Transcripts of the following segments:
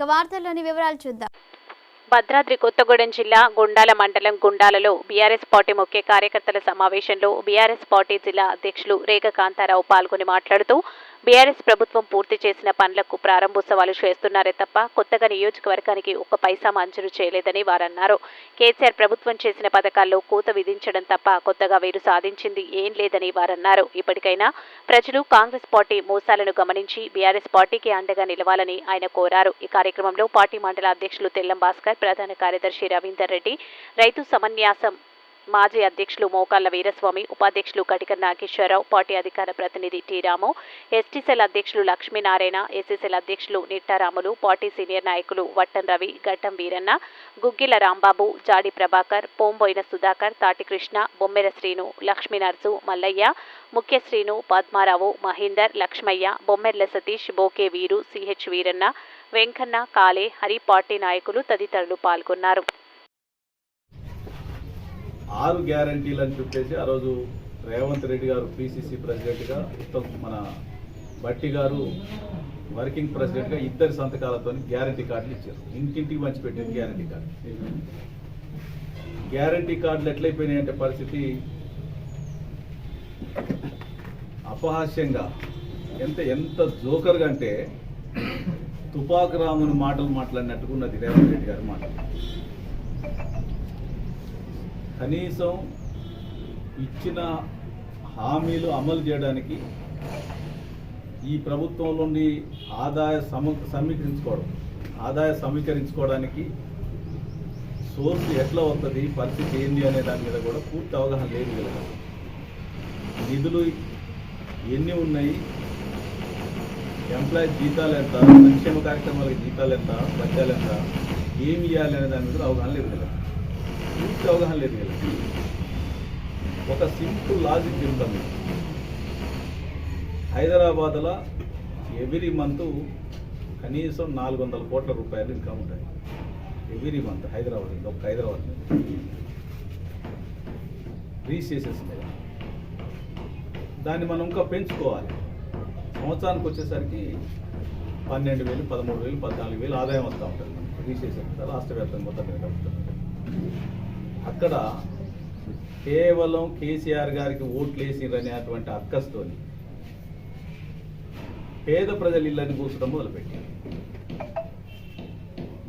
ఇక వార్తల్లోని వివరాలు చూద్దాం. భద్రాద్రి కొత్తగూడెం జిల్లా గుండాల మండలం గుండాలలో బీఆర్ఎస్ పార్టీ ముఖ్య కార్యకర్తల సమావేశంలో బీఆర్ఎస్ పార్టీ జిల్లా అధ్యక్షులు రేఖ కాంతారావు పాల్గొని మాట్లాడుతూ బీఆర్ఎస్ ప్రభుత్వం పూర్తి చేసిన పనులకు ప్రారంభోత్సవాలు చేస్తున్నారే తప్ప కొత్తగా నియోజకవర్గానికి ఒక్క పైసా మంజూరు చేయలేదని వారన్నారు. కేసీఆర్ ప్రభుత్వం చేసిన పథకాల్లో కూత విధించడం తప్ప కొత్తగా వీరు సాధించింది ఏం లేదని వారన్నారు. ఇప్పటికైనా ప్రజలు కాంగ్రెస్ పార్టీ మోసాలను గమనించి బీఆర్ఎస్ పార్టీకి అండగా నిలవాలని ఆయన కోరారు. ఈ కార్యక్రమంలో పార్టీ మండల అధ్యక్షులు తెల్లం భాస్కర్ ప్రధాన కార్యదర్శి రవీందర్ రెడ్డి రైతు సమన్యాసం మాజీ అధ్యక్షులు మోకాళ్ళ వీరస్వామి ఉపాధ్యక్షులు కటిక నాగేశ్వరరావు పార్టీ అధికార ప్రతినిధి టి రాము అధ్యక్షులు లక్ష్మీనారాయణ ఎస్ఎస్ఎల్ అధ్యక్షులు నిట్టారాములు పార్టీ సీనియర్ నాయకులు వట్టం రవి గట్టం వీరన్న గుగ్గిల రాంబాబు జాడి ప్రభాకర్ పోంబోయిన సుధాకర్ తాటికృష్ణ బొమ్మెర శ్రీను లక్ష్మీనర్సు మల్లయ్య ముఖ్య శ్రీను పద్మారావు మహేందర్ లక్ష్మయ్య బొమ్మెర్ల సతీష్ బోకే వీరు సిహెచ్ వీరన్న వెంకన్న కాలే హరి పార్టీ నాయకులు తదితరులు పాల్గొన్నారు. ఆరు గ్యారంటీలు అని చెప్పేసి ఆ రోజు రేవంత్ రెడ్డి గారు పిసిసి ప్రెసిడెంట్గా ఉత్తమ్ మన బట్టి గారు వర్కింగ్ ప్రెసిడెంట్గా ఇద్దరి సంతకాలతో గ్యారంటీ కార్డులు ఇచ్చారు. ఇంటింటికి మంచి పెట్టింది గ్యారంటీ కార్డు. గ్యారంటీ కార్డులు ఎట్లయిపోయినాయి అంటే పరిస్థితి అపహాస్యంగా. ఎంత ఎంత జోకర్గా అంటే తుపాకు రాముని మాటలు మాట్లాడినట్టుగా ఉన్నది రేవంత్ రెడ్డి గారి మాటలు. కనీసం ఇచ్చిన హామీలు అమలు చేయడానికి ఈ ప్రభుత్వంలోని ఆదాయ సమ సమీకరించుకోవడం ఆదాయ సమీకరించుకోవడానికి సోర్స్ ఎట్లా వస్తుంది పరిస్థితి ఏంది అనే దాని మీద కూడా పూర్తి అవగాహన లేదు కదా నిధులు ఎన్ని ఉన్నాయి ఎంప్లాయీ జీతాలు ఎంత సంక్షేమ కార్యక్రమాలకు జీతాలు ఎంత బడ్జాలు ఎంత ఏమి ఇవ్వాలి అనే దాని మీద అవగాహన లేదు కదా పూర్తి అవగాహన లేదు వీళ్ళకి. ఒక సింపుల్ లాజిక్ చెప్తాం హైదరాబాద్లో ఎవ్రీ మంత్ కనీసం నాలుగు వందల కోట్ల రూపాయలు ఇన్కమ్ ఉంటాయి. ఎవ్రీ మంత్ హైదరాబాద్ ఒక్క హైదరాబాద్ రీచ్ మీద దాన్ని మనం ఇంకా పెంచుకోవాలి. సంవత్సరానికి వచ్చేసరికి పన్నెండు వేలు పదమూడు వేలు పద్నాలుగు వేలు ఆదాయం వస్తూ ఉంటుంది. రీచ్ రీసేసెస్ రాష్ట్ర వ్యాప్తంగా మొత్తం అక్కడ కేవలం కేసీఆర్ గారికి ఓట్లు వేసిరనేటువంటి అక్కస్తోని పేద ప్రజలు ఇళ్ళని కూర్చడం మొదలుపెట్టారు.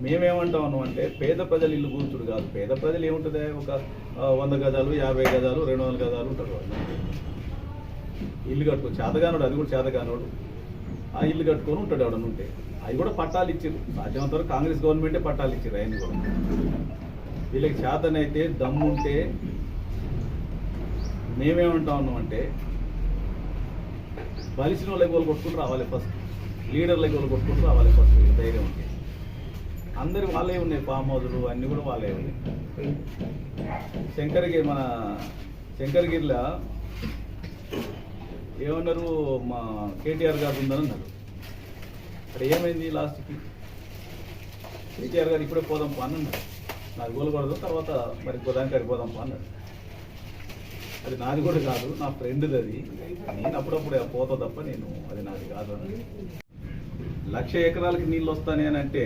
మేమేమంటాం ఉన్నాం అంటే పేద ప్రజలు ఇల్లు కూర్చుడు కాదు. పేద ప్రజలు ఏముంటుంది? ఒక వంద గజాలు యాభై గజాలు రెండు వందల గజాలు ఉంటారు వాళ్ళు. ఇల్లు కట్టుకో చేతగానోడు అది కూడా చేతగానోడు. ఆ ఇల్లు కట్టుకొని ఉంటాడు ఎవడనుంటే. ఉంటే అవి కూడా పట్టాలు ఇచ్చారు సాధ్యమంత వరకు కాంగ్రెస్ గవర్నమెంటే పట్టాలు ఇచ్చారు ఆయన కూడా. వీళ్ళకి చేతనైతే దమ్ముంటే మేమేమంటా ఉన్నామంటే బలిసిన వాళ్ళకి వాళ్ళు కొట్టుకుని రావాలి ఫస్ట్ లీడర్లకి వాళ్ళు కొట్టుకుంటూ రావాలి ఫస్ట్ ధైర్యం ఉంటే. అందరి వాళ్ళే ఉన్నాయి ఫామ్ హౌజులు అన్నీ కూడా వాళ్ళే ఉన్నాయి. శంకరగిరి మన శంకరగిరిలో ఏమన్నారు? మా కేటీఆర్ గారు ఉందని అన్నారు అక్కడ ఏమైంది లాస్ట్కి? కేటీఆర్ గారు ఇప్పుడే పోదాం పా అన్నారు నాకు కూలకూడదు తర్వాత మరి గోదానికి పోదాం అన్నాడు. అది నాది కూడా కాదు నా ఫ్రెండ్ది అది. నేను అప్పుడప్పుడు పోతా తప్ప నేను అది నాది కాదు అని లక్ష ఎకరాలకి నీళ్ళు వస్తానే అని అంటే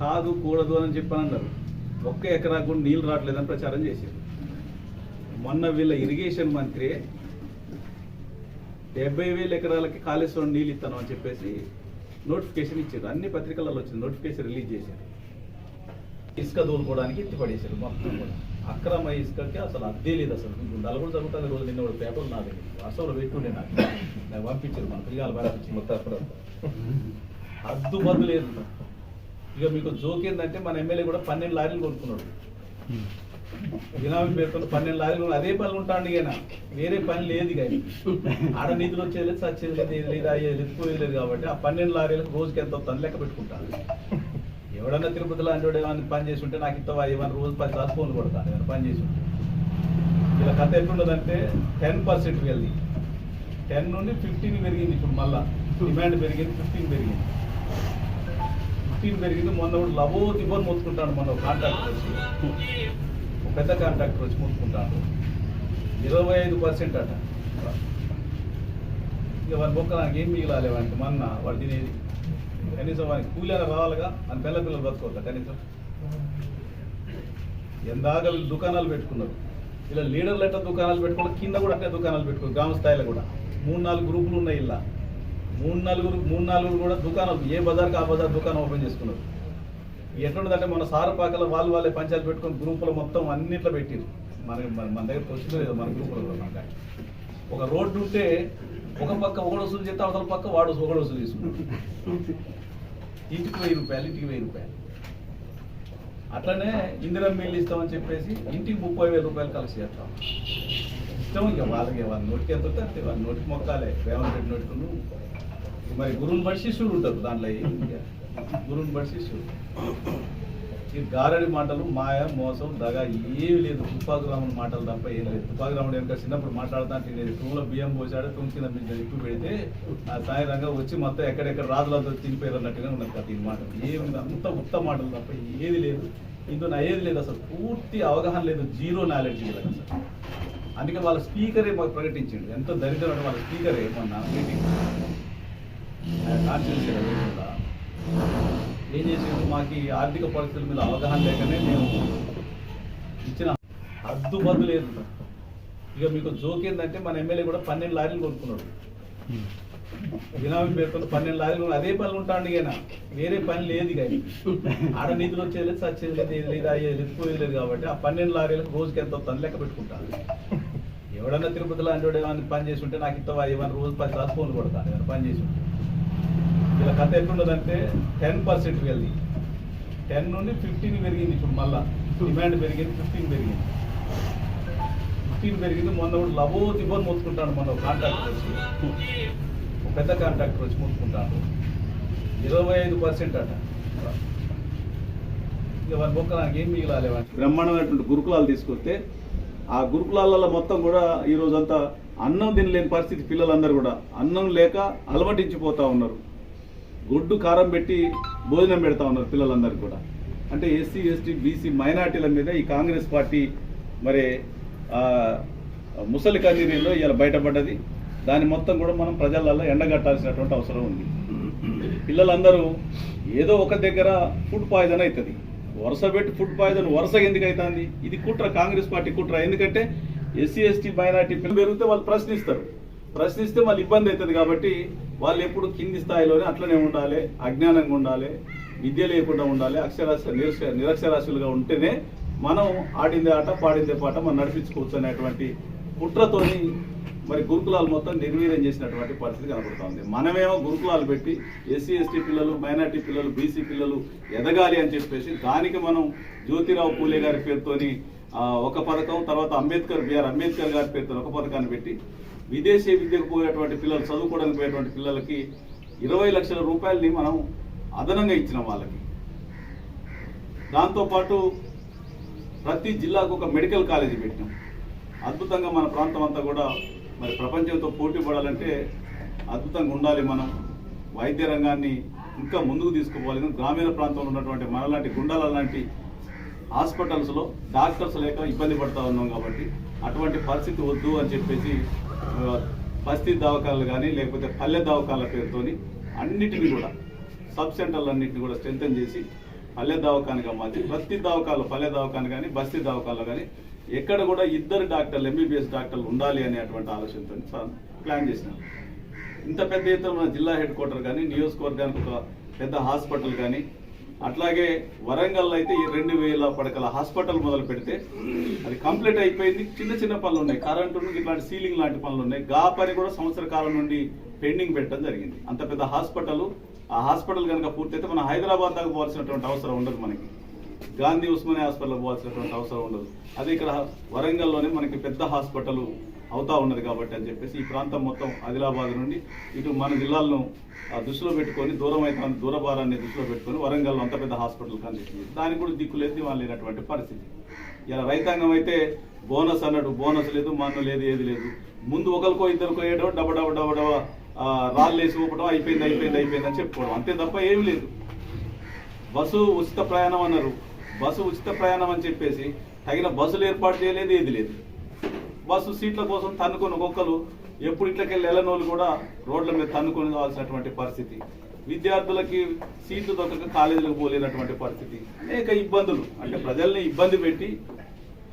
కాదు కూడదు అని చెప్పానన్నారు. అన్నారు ఒక్క ఎకరాకు కూడా నీళ్ళు రావట్లేదని ప్రచారం చేశారు. మొన్న వీళ్ళ ఇరిగేషన్ మంత్రి డెబ్బై వేల ఎకరాలకి కాళేశ్వరం నీళ్ళు ఇస్తాను అని చెప్పేసి నోటిఫికేషన్ ఇచ్చారు. అన్ని పత్రికలలో వచ్చింది నోటిఫికేషన్ రిలీజ్ చేశారు. ఇసుక దోలుకోవడానికి ఎత్తి పడేశారు మొత్తం కూడా. అక్రమ ఇసుకకి అసలు అద్దే లేదు అసలు. నలుగురు జరుగుతుంది రోజు నిన్న కూడా పేపర్ నాది. వాట్సాప్లో పెట్టుండే నాకు. నాకు పంపించారు మన పిల్లలు పంపించి మొత్తం బద్దు లేదు. ఇక మీకు జోక్ ఏంటంటే మన ఎమ్మెల్యే కూడా పన్నెండు లారీలు కొనుక్కున్నాడు. బినామీ పేరుతో పన్నెండు లారీలు అదే పనులు ఉంటాడు ఇక వేరే పని లేదు ఇక. ఆడ నిధులు వచ్చేది సచ్చేది లేదు అయ్యేది లేదు కాబట్టి ఆ పన్నెండు లారీలకు రోజుకి ఎంత వస్తుంది లెక్క పెట్టుకుంటాను ఎవడన్నా తిరుపతిలో అంటే ఏమైనా పని చేసి ఉంటే నాకు ఇంత ఏమైనా రోజు పది సార్లు ఫోన్ కొడతాను ఏమైనా పని చేసి ఉంటే. ఇలా కథ ఎట్లుండదంటే టెన్ పర్సెంట్ వెళ్ళి టెన్ నుండి ఫిఫ్టీన్ పెరిగింది ఇప్పుడు మళ్ళా. డిమాండ్ పెరిగింది ఫిఫ్టీన్ పెరిగింది. ఫిఫ్టీన్ పెరిగింది మొన్న కూడా లవో దిబ్బని మొత్తుకుంటాడు మొన్న కాంట్రాక్టర్ వచ్చి. ఒక పెద్ద కాంట్రాక్టర్ వచ్చి మొత్తుకుంటాడు. ఇరవై ఐదు పర్సెంట్ అట. ఇక ఇక వాడి బొక్క నాకు ఏం మిగిలాలి వానికి? మన్న వాడు తినేది. కనీసం వారికి కూలీలు రావాలిగా అని పిల్ల పిల్లలు బతుకోవద్దా కనీసం? ఎందాక దుకాణాలు పెట్టుకున్నారు. ఇలా లీడర్లు ఎట్లా దుకాణాలు పెట్టుకున్నారు కింద కూడా అట్లే దుకాణాలు పెట్టుకున్నారు గ్రామ స్థాయిలో కూడా. మూడు నాలుగు గ్రూపులు ఉన్నాయి ఇలా. మూడు నలుగురు మూడు నాలుగు కూడా దుకాణాలు ఏ బజార్కి ఆ బజార్ దుకాణం ఓపెన్ చేసుకున్నారు. ఎట్లుంటుందంటే మన సారపాకల వాళ్ళు వాళ్ళే పంచాయతీ పెట్టుకుని గ్రూపులు మొత్తం అన్నిట్లో పెట్టిరు మన మన దగ్గర వచ్చిందో లేదో మన గ్రూపులలో కూడా ఒక రోడ్డు ఉంటే ఒక పక్క ఒకడు వసూలు చేస్తే అవతల పక్క వాడు ఒకడు వసూలు చేసుకుంటాడు. ఇంటికి వెయ్యి రూపాయలు ఇంటికి వెయ్యి రూపాయలు. అట్లనే ఇందిరా మిల్లు ఇస్తామని చెప్పేసి ఇంటికి ముప్పై వేల రూపాయలు కలిసి చేస్తాం. ఇష్టం ఇక వాళ్ళకి వాళ్ళ నోటికి ఎంత వస్తే అంతే వాళ్ళ నోటికి మొక్కాలే. రేవంత్ రెడ్డి నోటికును మరి గురువుని బట్టి శిష్యుడు ఉంటారు దాంట్లో గురువుని బట్టి శిష్యుడు. ఈ గారడి మాటలు మాయ మోసం దగ ఏమి లేదు. తుపాకురాముడు మాటలు తప్ప ఏం లేదు. తుపాకురాముడు వెనక చిన్నప్పుడు మాట్లాడుతా అంటే నేను తుమ్ములో బియ్యం పోసాడు తుమ్ము కింద మీద ఇప్పు పెడితే ఆ సాయంత్రంగా వచ్చి మొత్తం ఎక్కడెక్కడ రాజులతో తినిపోయారు అన్నట్టుగా ఉన్నది కదా ఈ మాట. ఏమి అంత ఉత్త మాటలు తప్ప ఏది లేదు. ఇందులో అయ్యేది లేదు అసలు. పూర్తి అవగాహన లేదు. జీరో నాలెడ్జ్ లేదు అసలు. అందుకే వాళ్ళ స్పీకరే మాకు ప్రకటించిండు. ఎంత దరిద్రం అంటే వాళ్ళ స్పీకరే మొన్న మీటింగ్. కాన్స్టిట్యూషన్ ఏం చేసాము మాకు ఈ ఆర్థిక పరిస్థితుల మీద అవగాహన లేకనే మేము ఇచ్చిన అద్దుబద్దు లేదు. ఇక మీకు జోక్ ఏంటంటే మన ఎమ్మెల్యే కూడా పన్నెండు లారీలు కొనుక్కున్నాడు. బినామీ పేరుతో పన్నెండు లారీలు అదే పనులు ఉంటాడు ఇక వేరే పని లేదు ఇక ఆడ నిధులు వచ్చేది లేదు సచ్చేది లేదు లేదు అయ్యేది లేదు లేదు కాబట్టి ఆ పన్నెండు లారీలకు రోజుకి ఎంత వస్తుంది లెక్క పెట్టుకుంటాను ఎవడన్నా తిరుపతిలో అంటే ఏమైనా పని చేసి ఉంటే నాకు ఇంత ఏమైనా రోజు పది సార్లు ఫోన్లు కొడతాను ఏమైనా పని చేసి ఉంటే. ఇలా కథ ఎట్లున్నదంటే టెన్ పర్సెంట్ వెళ్ళి టెన్ నుండి ఫిఫ్టీన్ పెరిగింది ఇప్పుడు మళ్ళా. డిమాండ్ పెరిగింది ఫిఫ్టీన్ పెరిగింది. ఫిఫ్టీన్ పెరిగింది మొన్న కూడా లవో తిబ్బని మొత్తుకుంటాడు మొన్న కాంట్రాక్టర్ వచ్చి. ఒక పెద్ద కాంట్రాక్టర్ వచ్చి మొత్తుకుంటాడు ఇరవై ఐదు పర్సెంట్ అట. ఇక వారి ఏం మిగిలాలి బ్రహ్మాండమైనటువంటి గురుకులాలు తీసుకొస్తే ఆ గురుకులాలలో మొత్తం కూడా ఈ రోజంతా అన్నం తినలేని పరిస్థితి పిల్లలందరూ కూడా. అన్నం లేక అలమటించిపోతా ఉన్నారు. గుడ్డు కారం పెట్టి భోజనం పెడతా ఉన్నారు పిల్లలందరూ కూడా. అంటే ఎస్సీ ఎస్టీ బీసీ మైనార్టీల మీద ఈ కాంగ్రెస్ పార్టీ మరి ముసలి కన్నీరులో ఇలా బయటపడ్డది. దాని మొత్తం కూడా మనం ప్రజలలో ఎండగట్టాల్సినటువంటి అవసరం ఉంది. పిల్లలందరూ ఏదో ఒక దగ్గర ఫుడ్ పాయిజన్ అవుతుంది వరుస పెట్టి ఫుడ్ పాయిజన్ వరుస ఎందుకు అవుతుంది ఇది కుట్ర కాంగ్రెస్ పార్టీ కుట్ర. ఎందుకంటే ఎస్సీ ఎస్టీ మైనార్టీ పిల్లలు పెరిగితే వాళ్ళు ప్రశ్నిస్తారు. ప్రశ్నిస్తే వాళ్ళు ఇబ్బంది అవుతుంది కాబట్టి వాళ్ళు ఎప్పుడు కింది స్థాయిలోనే అట్లనే ఉండాలి అజ్ఞానంగా ఉండాలి విద్య లేకుండా ఉండాలి అక్షరాస్య నిరక్ష నిరక్షరాస్యులుగా ఉంటేనే మనం ఆడిందే ఆట పాడిందే పాట మనం నడిపించుకోవచ్చు అనేటువంటి కుట్రతోని మరి గురుకులాలు మొత్తం నిర్వీర్యం చేసినటువంటి పరిస్థితి కనబడుతుంది మనమేమో గురుకులాలు పెట్టి ఎస్సీ ఎస్టీ పిల్లలు మైనార్టీ పిల్లలు బీసీ పిల్లలు ఎదగాలి అని చెప్పేసి దానికి మనం జ్యోతిరావు పూలే గారి పేరుతోని ఒక పథకం తర్వాత అంబేద్కర్ బిఆర్ అంబేద్కర్ గారి పేరుతో ఒక పథకాన్ని పెట్టి విదేశీ విద్యకు పోయేటువంటి పిల్లలు చదువుకోవడానికి పోయేటువంటి పిల్లలకి ఇరవై లక్షల రూపాయలని మనం అదనంగా ఇచ్చినాం వాళ్ళకి. దాంతోపాటు ప్రతి జిల్లాకు ఒక మెడికల్ కాలేజీ పెట్టినాం. అద్భుతంగా మన ప్రాంతం అంతా కూడా మరి ప్రపంచంతో పోటీ పడాలంటే అద్భుతంగా ఉండాలి మనం. వైద్య రంగాన్ని ఇంకా ముందుకు తీసుకుపోవాలి. గ్రామీణ ప్రాంతంలో ఉన్నటువంటి మనలాంటి గుండాల లాంటి హాస్పిటల్స్లో డాక్టర్స్ లేక ఇబ్బంది పడుతూ ఉన్నాం కాబట్టి అటువంటి పరిస్థితి వద్దు అని చెప్పేసి బస్తీ దవాఖాలు కానీ లేకపోతే పల్లె దవాఖాల పేరుతోని అన్నిటిని కూడా సబ్ సెంటర్లన్నింటినీ కూడా స్ట్రెంగ్తన్ చేసి పల్లె దవాఖానగా మార్చి బస్తీ దవాఖాలు పల్లె దవాఖాన కానీ బస్తీ దవాఖాలు కానీ ఎక్కడ కూడా ఇద్దరు డాక్టర్లు ఎంబీబీఎస్ డాక్టర్లు ఉండాలి అనేటువంటి ఆలోచనతో ప్లాన్ చేసినాం. ఇంత పెద్ద ఎత్తున మన జిల్లా హెడ్ క్వార్టర్ కానీ నియోజకవర్గానికి ఒక పెద్ద హాస్పిటల్ కానీ అట్లాగే వరంగల్లో అయితే ఈ రెండు వేల పడకల హాస్పిటల్ మొదలు పెడితే అది కంప్లీట్ అయిపోయింది. చిన్న చిన్న పనులు ఉన్నాయి. కరెంటు ఇట్లాంటి సీలింగ్ లాంటి పనులు ఉన్నాయి. గా పని కూడా సంవత్సర కాలం నుండి పెండింగ్ పెట్టడం జరిగింది. అంత పెద్ద హాస్పిటల్ ఆ హాస్పిటల్ కనుక పూర్తయితే మనం హైదరాబాద్ దాకా పోవాల్సినటువంటి అవసరం ఉండదు మనకి. గాంధీ ఉస్మానియా హాస్పిటల్ పోవాల్సినటువంటి అవసరం ఉండదు. అదే ఇక్కడ వరంగల్లోనే మనకి పెద్ద హాస్పిటల్ అవుతా ఉన్నది కాబట్టి అని చెప్పేసి ఈ ప్రాంతం మొత్తం ఆదిలాబాద్ నుండి ఇటు మన జిల్లాలను దృష్టిలో పెట్టుకొని దూరం అయితే దూరభారాన్ని దృష్టిలో పెట్టుకొని వరంగల్లో అంత పెద్ద హాస్పిటల్ కనిపిస్తుంది దానికి కూడా దిక్కు లేదు దివాన్ లేనటువంటి పరిస్థితి. ఇలా రైతాంగం అయితే బోనస్ అన్నట్టు బోనస్ లేదు మన్ను లేదు ఏది లేదు. ముందు ఒకరికో ఇద్దరికో ఏడో డబ్బ డబ్బ డబ్బ డబ్బ ఆ, రాళ్ళేసి ఊపడం అయిపోయింది అయిపోయింది అయిపోయింది అని చెప్పుకోవడం. అంతే తప్ప ఏమి లేదు. బస్సు ఉచిత ప్రయాణం అన్నారు. బస్సు ఉచిత ప్రయాణం అని చెప్పేసి తగిన బస్సులు ఏర్పాటు చేయలేదు ఏది లేదు. బస్సు సీట్ల కోసం తన్నుకొని ఒక్కొక్కరు ఎప్పుడు ఇట్లకెళ్ళి వెళ్ళనోళ్ళు కూడా రోడ్ల మీద తన్నుకొని కావాల్సినటువంటి పరిస్థితి. విద్యార్థులకి సీట్లు దొరకక కాలేజీలకు పోలేనటువంటి పరిస్థితి. అనేక ఇబ్బందులు. అంటే ప్రజల్ని ఇబ్బంది పెట్టి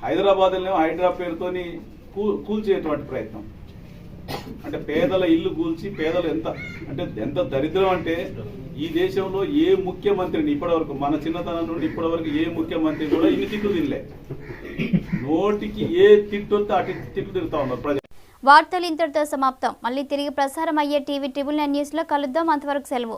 హైదరాబాద్లో హైడ్రా పేరుతోని కూల్ కూల్చేటువంటి ప్రయత్నం. అంటే పేదల ఇల్లు కూల్చి పేదలు ఎంత అంటే ఎంత దరిద్రం అంటే ఈ దేశంలో ఏ ముఖ్యమంత్రిని ఇప్పటివరకు మన చిన్నతనం నుండి ఇప్పటివరకు ఏ ముఖ్యమంత్రి కూడా ఇన్ని తిట్లు తినలే. నోటికి ఏ తిట్టు వస్తే అటు తిట్లు తిరుగుతా ఉన్నారు ప్రజలు. వార్తలు ఇంతటితో సమాప్తం. మళ్ళీ తిరిగి ప్రసారం అయ్యే టీవీ ట్రిబుల్ నైన్ న్యూస్లో కలుద్దాం. అంతవరకు సెలవు.